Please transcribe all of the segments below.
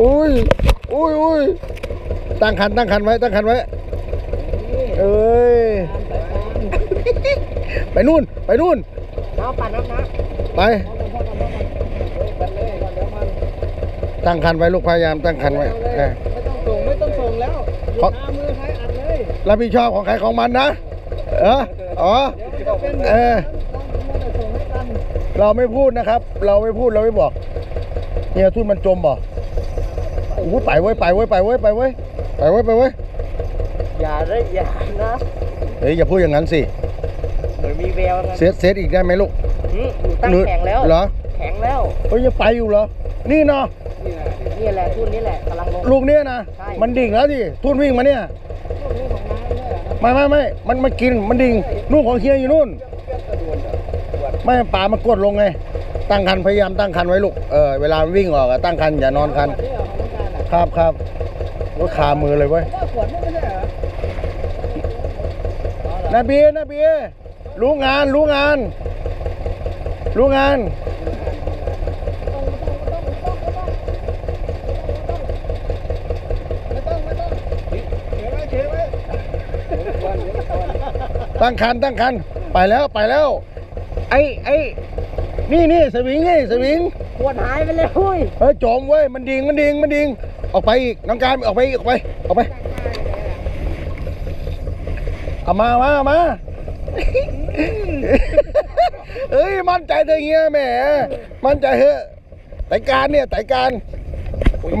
อุ้ยอุ้ยอุ้ยตั้งคันตั้งคันไว้ตั้งคันไว้ เอ้ย ไปนู่น ไปนู่น น้าปั่นน้ำนะไปตั้งคันไว้ลูกพยายามตั้งคันไว้เออไม่ต้องส่งไม่ต้องส่งแล้วหยุเพราะดหน้ามือใครอัดเลยรับผิดชอบของใครของมันนะ เอออ๋อเดี๋ยวมันจะเป็นเออต้องต้องส่งให้กันเราไม่พูดนะครับ เราไม่พูดเราไม่บอกเนี่ยทุ่นมันจมบ่ โอ้โหไปไว้ยไปไว้ยไปไว้ยไปไว้ยไปไว้ยไปไว้ยอย่าเลยอย่านะเฮ้ยอย่าพูดอย่างนั้นสิเหมือนมีแววนะเซตเซตอีกได้ไหมลูกหืมอยู่ตั้งแข็งแล้วเหรอแข็งแล้วเฮ้ยยังไปอยู่เหรอนี่เนาะนี่แหละทุ่นนี่แหละกำลังลงลูกเนี่ยนะใช่มันดิ่งแล้วดิทุ่นวิ่งมาเนี่ยลูกนี้ของน้าเนี่ยนะไม่ไม่ไม่มันมันกินมันดิ่งนู่นของเฮียอยู่นู่น ไม่ป่ามันกดลงไง ตั้งคันพยายามตั้งคันไว้ลูกเออเวลาวิ่งออกอะตั้งคันอย่านอนคัน ครับครับรถคามือเลยเว้ยว่าขวดนี่ไม่ใช่เหรอนาบีนาบีรู้งานรู้งาน รู้งานไม่ต้องไม่ต้องเขียนไว้เขียนไว้ตั้งคันตั้งคันไปแล้วไปแล้ว ไอ้ไอ้นี่นี่สวิงนี่สวิงขวดหายไปเลยเฮ้ยเฮ้ยจมเว้ยมันดิ่งมันดิ่งมันดิ่ง ออกไปอีกน้องการออกไปอีกออกไปออกไปเอามามามาเอ้ยมั่นใจเธอเงี้ยแหมมั่นใจเถอะไต่การเนี่ยไต่การ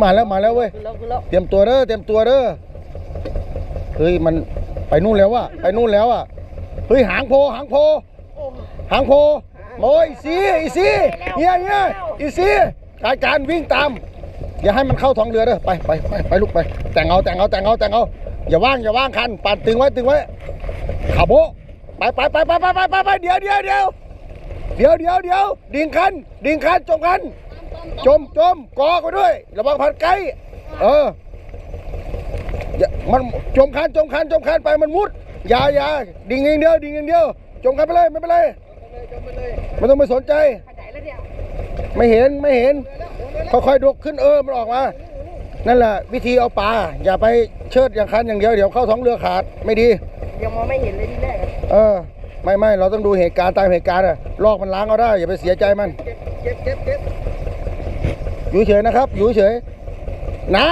มาแล้วมาแล้วเว้ยเตรียมตัวเด้อเตรียมตัวเด้อเฮ้ยมันไปนู่นแล้วอะไปนู่นแล้วอะเฮ้ยหางโพหางโพหางโพโอ้ยซีอีซีเฮียเฮียอีซีการการวิ่งตาม อย่าให้มันเข้าท้องเรือเด้อไปไปไปไปลูกไป แต่งเอาแต่งเอาแต่งเอาแต่งเอาอย่าว่างอย่าว่างคันปัดตึงไว้ตึงไว้ขับโบไปไปไปไปไปไปไปไปเดี๋ยวเดี๋ยวเดี๋ยวเดี๋ยวเดี๋ยวเดี๋ยวดิ่งคันดิ่งคันจมคันจมจมกอไปด้วยระวังพันไกลเออมันจมคันจมคันจมคันไปมันมุดอย่าอย่าดิ่งอย่างเดียวดิ่งอย่างเดียวจมคันไปเลยไม่เป็นไรไม่ต้องไปสนใจไม่เห็นไม่เห็น ค่อยๆดกขึ้นเออมันออกมานั่นแหละวิธีเอาปลาอย่าไปเชิดอย่างคันอย่างเดียวเดี๋ยวเข้าท้องเรือขาดไม่ดี ยังมองไม่เห็นเลยที่แรกอะเออ ไม่ไม่เราต้องดูเหตุการณ์ตามเหตุการณ์อะลอกมันล้างเอาได้อย่าไปเสียใจมันเก็บเก็บเก็บอยู่เฉยนะครับ อยู่เฉยนะ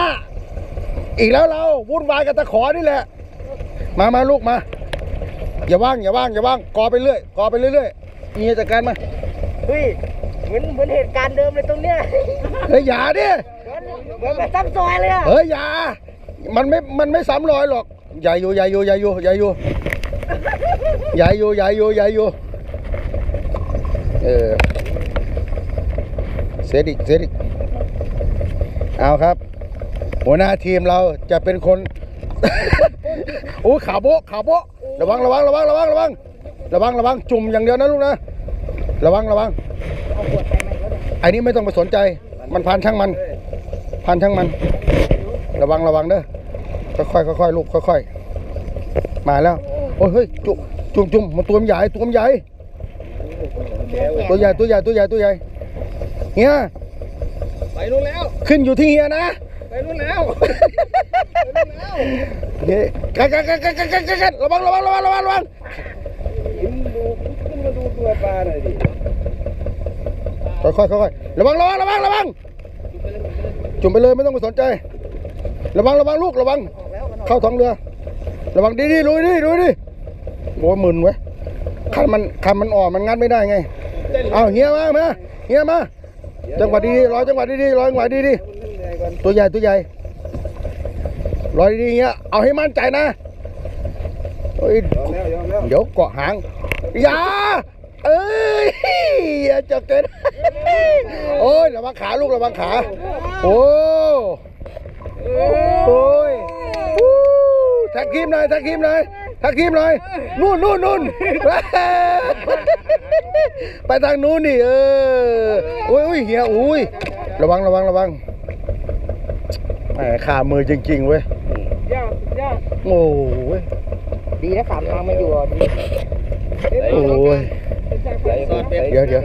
อีกแล้วเราวุ่นวายกับตะขอนี่แหละ มามาลูกมา อย่าว่างอย่าว่างอย่าว่างกอไปเรื่อยกอไปเรื่อยๆเฮียจัดการมาเฮ้ย เหมือนเหมือนเหตุการณ์เดิมเลยตรงเนี้ยเฮ้ยอย่าดิเหมือนเหมือนแบบตั้งซอยเลยอะเฮ้ยอย่ามันไม่มันไม่ซ้ำรอยหรอกใหญ่อยู่ใหญ่อยู่ใหญ่อยู่ใหญ่อยู่ใหญ่อยู่ใหญ่อยู่ใหญ่อยู่เออเซตอีกเซตอีกเอาครับ หัวหน้าทีมเราจะเป็นคนโอ้ยขาโบะขาโบะระวังระวังระวังระวังระวังระวังระวังจุ่มอย่างเดียวนะลูกนะ ระวังระวัง เอาขวดไปไหนแล้วเนี่ยไอ้นี้ไม่ต้องไปสนใจ มันพันช่างมันพันช่างมัน ระวังระวังเด้อค่อยๆค่อยๆลูกค่อยๆมาแล้วโอ้ยเฮ้ยจุ่มจุ่มจุ่มมันตัวมันใหญ่ตัวมันใหญ่ตัวใหญ่ตัวใหญ่ตัวใหญ่ตัวใหญ่เฮียไปนู่นแล้ว ขึ้นอยู่ที่เฮียนะไปนู่นแล้วเฮ้ยกันกันกันกันกันกันกันระวังระวังระวังระวังระวังขึ้นดูขึ้นมาดูตัวปลาหน่อยดิ ค่อยๆค่อยระวังระวังระวังระวัง จุ่มไปเลยไม่ต้องไปสนใจ ระวังระวังลูกระวัง เข้าท้องเรือ ระวังดีดีลุยดิลุยดิโอ้หมึนเว้ยคันมันคันมันอ่อนมันงัดไม่ได้ไง เอาเฮียมามาเฮียมาจังหวะดีๆร้อยจังหวะดีๆร้อยจังหวะดีๆตัวใหญ่ตัวใหญ่ร้อยดีเงี้ยเอาให้มั่นใจนะเฮ้ยยอมแล้วยอมแล้วเดี๋ยวเกาะหางอย่า เอ้ยอย่าจับเต็นโอ้ยระวังขาลูกระวังขา โอ้โอ้ยวู้แท็กทีมหน่อยแท็กทีมหน่อยแท็กทีมหน่อยนู่นนู่นนู่นไปทางนู้นนี่เออโอ้ยโอ้ยเฮียอุ้ยระวังระวังระวังแหมขามือจริงๆเว้ยยากยากโอ้ยดีนะขามทางมาอยู่อะดีโอ้ย เดี๋ยวเดี๋ยว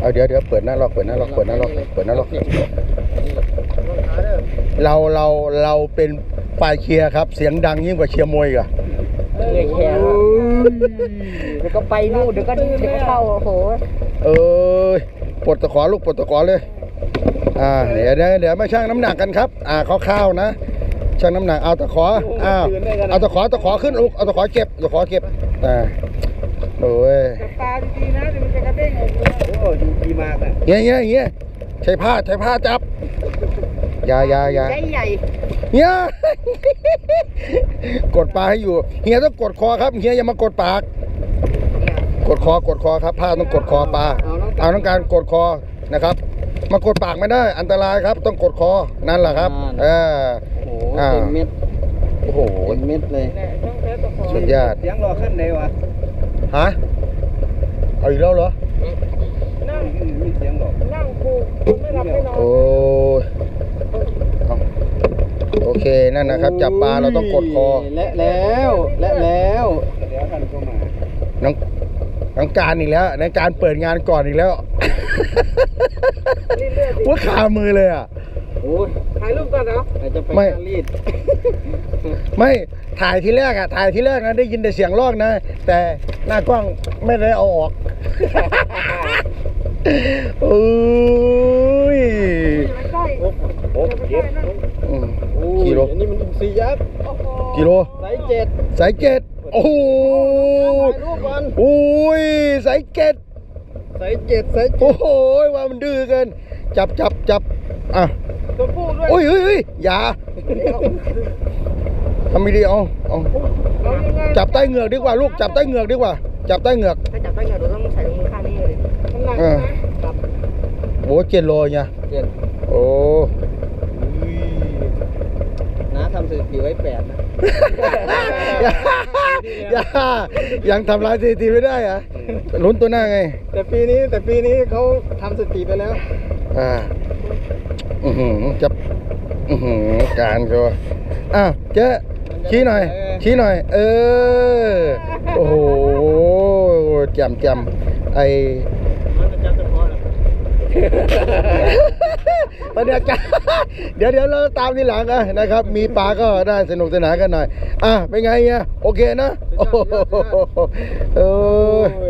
เอาเดี๋ยวเดี๋ยวเปิดหน้าล็อกเปิดหน้าล็อกเปิดหน้าล็อกเปิดหน้าล็อกเราเราเราเป็นฝ่ายเชียร์ครับ เสียงดังยิ่งกว่าเชียร์มวยอีกอะเลยแชร์เดี๋ยวก็ไปนู่นเดี๋ยวก็เดี๋ยวก็เข้าโอ้โหเอ้ยปลดตะขอลูกปลดตะขอเลยอ่าเดี๋ยวเดี๋ยวเดี๋ยวมาชั่งน้ำหนักกันครับ อ่าคร่าวๆนะชั่งน้ำหนักเอาตะขออ้าวเอาตะขอตะขอขึ้นลูกเอาตะขอเก็บตะขอเก็บอ่า โอ้ยจับปลาดีๆนะเดี๋ยวมันจะกระเด้งออกมาโอ้ดูดีมากอะเงี้ยเงี้ยเงี้ยใช้ผ้าใช้ผ้าจับอยาอยาอยาใหญ่ใหญ่เฮียกดปลาให้อยู่เฮียต้องกดคอครับเฮียอย่ามากดปาก กดคอกดคอครับผ้าต้องกดคอปลาเอาต้องการกดคอนะครับ มากดปากไม่ได้ อันตรายครับ ต้องกดคอนั่นแหละครับเออโอ้โหอ่าเต็มเม็ดโอ้โหเต็มเม็ดเลยสุดยอดเสียงรอขั้นไหนวะ ฮะ เอาอีกแล้วเหรอ นั่งมีเสียงหรอนั่งคูไม่หลับไม่นอนโอ้ยเอาโอเคนั่นนะครับ จับปลาเราต้องกดคอ และแล้วและแล้วเดี๋ยวท่านก็มาน้องน้องการอีกแล้วน้องการเปิดงานก่อนอีกแล้วว่าคามือเลยอะ โอ้ยถ่ายรูปก่อนเนาะจะไปไม่ การรีดไม่ ถ่ายที่แรกอะถ่ายที่แรกนะได้ยินแต่เสียงร้องนะ แต่หน้ากล้องไม่ได้เอาออกโอ้ยโอ้เจ็บอืมโอ้ยกิโลนนี้มันอินทรียักษ์กิโลไซส์เจ็ดสายเจ็ดโอ้โหถ่ายรูปก่อนโอ้ยสายเจ็ดไซส์เจ็ดส์เจ็โอ้โหว่ามันดื้อเกินจับจับจับอะตัวผู้ด้วยโอ้ยเฮ้ยเฮ้ยอย่า ทำไม่ดีเอาเอาเอายังไงจับใต้เหงือกดีกว่าลูกจับใต้เหงือกดีกว่า จับใต้เหงือกถ้าจับได้เงินเราต้องใส่ถุงมือข้างนี้เลยน้ำหนักเออครับโอ้เจ็ดโลเนี่ยเจ็ดโอ้น้าทำสถิติไว้แปดนะอย่าอย่ายังทำลายสถิติไม่ได้เหรอะลุ้นตัวหน้าไง แต่ปีนี้แต่ปีนี้เขาทำสถิติไปแล้ว อ่าอือหือจับอือหือการเขาอ้าวเจ๊ ชี้หน่อย ชี้หน่อย เออ โอ้โหแจำจำไอมันจะจะพอหรอบรรยากาศเดี๋ยวเดี๋ยวเราตามทีหลังนะนะครับ มีปลาก็ได้สนุกสนานกันหน่อย อะเป็นไงเนี่ยโอเคนะ โอ้โหเออโอ้ย